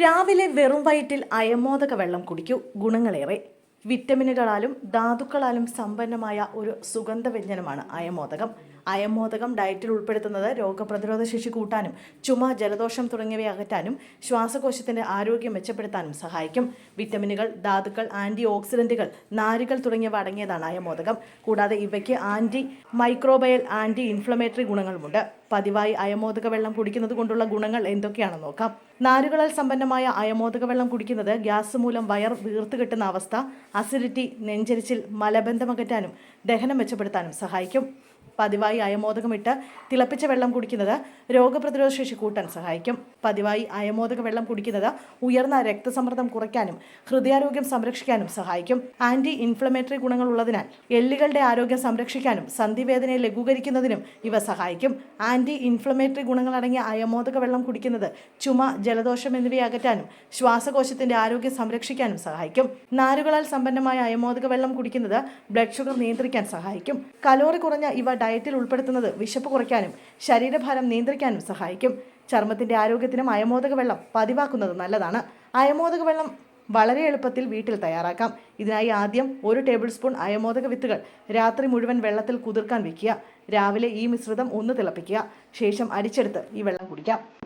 രാവിലെ വെറും വയറ്റിൽ അയമോദക വെള്ളം കുടിക്കൂ. ഗുണങ്ങളേറെ. വിറ്റമിനുകളാലും ധാതുക്കളാലും സമ്പന്നമായ ഒരു സുഗന്ധവ്യഞ്ജനമാണ് അയമോദകം. അയമോദകം ഡയറ്റിൽ ഉൾപ്പെടുത്തുന്നത് രോഗപ്രതിരോധ ശേഷി കൂട്ടാനും ചുമ ജലദോഷം തുടങ്ങിയവ അകറ്റാനും ശ്വാസകോശത്തിന്റെ ആരോഗ്യം മെച്ചപ്പെടുത്താനും സഹായിക്കും. വിറ്റമിനുകൾ ധാതുക്കൾ ആന്റി ഓക്സിഡന്റുകൾ നാരുകൾ തുടങ്ങിയവ അടങ്ങിയതാണ് അയമോദകം. കൂടാതെ ഇവയ്ക്ക് ആന്റി മൈക്രോബയൽ ആന്റി ഇൻഫ്ലമേറ്ററി ഗുണങ്ങളുമുണ്ട്. പതിവായി അയമോദക വെള്ളം കുടിക്കുന്നത് കൊണ്ടുള്ള ഗുണങ്ങൾ എന്തൊക്കെയാണെന്ന് നോക്കാം. നാരുകളാൽ സമ്പന്നമായ അയമോദക വെള്ളം കുടിക്കുന്നത് ഗ്യാസ് മൂലം വയർ വീർത്ത് കിട്ടുന്ന അവസ്ഥ അസിഡിറ്റി നെഞ്ചരിച്ചിൽ മലബന്ധമകറ്റാനും ദഹനം മെച്ചപ്പെടുത്താനും സഹായിക്കും. പതിവായി അയമോദകമിട്ട് തിളപ്പിച്ച വെള്ളം കുടിക്കുന്നത് രോഗപ്രതിരോധ ശേഷി കൂട്ടാൻ സഹായിക്കും. പതിവായി അയമോദക വെള്ളം കുടിക്കുന്നത് ഉയർന്ന രക്തസമ്മർദ്ദം കുറയ്ക്കാനും ഹൃദയാരോഗ്യം സംരക്ഷിക്കാനും സഹായിക്കും. ആന്റി ഇൻഫ്ലമേറ്ററി ഗുണങ്ങൾ ഉള്ളതിനാൽ എല്ലുകളുടെ ആരോഗ്യം സംരക്ഷിക്കാനും സന്ധിവേദനയെ ലഘൂകരിക്കുന്നതിനും ഇവ സഹായിക്കും. ആന്റി ഇൻഫ്ലമേറ്ററി ഗുണങ്ങൾ അടങ്ങിയ അയമോദക വെള്ളം കുടിക്കുന്നത് ചുമ ജലദോഷം എന്നിവയെ അകറ്റാനും ശ്വാസകോശത്തിന്റെ ആരോഗ്യം സംരക്ഷിക്കാനും സഹായിക്കും. നാരുകളാൽ സമ്പന്നമായ അയമോദക വെള്ളം കുടിക്കുന്നത് ബ്ലഡ് ഷുഗർ നിയന്ത്രിക്കാൻ സഹായിക്കും. കലോറി കുറഞ്ഞ ഇവ ഡയറ്റിൽ ഉൾപ്പെടുത്തുന്നത് വിശപ്പ് കുറയ്ക്കാനും ശരീരഭാരം നിയന്ത്രിക്കാനും സഹായിക്കും. ചർമ്മത്തിന്റെ ആരോഗ്യത്തിനും അയമോദക വെള്ളം പതിവാക്കുന്നത് നല്ലതാണ്. അയമോദക വെള്ളം വളരെ എളുപ്പത്തിൽ വീട്ടിൽ തയ്യാറാക്കാം. ഇതിനായി ആദ്യം ഒരു ടേബിൾ സ്പൂൺ അയമോദക വിത്തുകൾ രാത്രി മുഴുവൻ വെള്ളത്തിൽ കുതിർക്കാൻ വെക്കുക. രാവിലെ ഈ മിശ്രിതം ഒന്ന് തിളപ്പിക്കുക. ശേഷം അരിച്ചെടുത്ത് ഈ വെള്ളം കുടിക്കാം.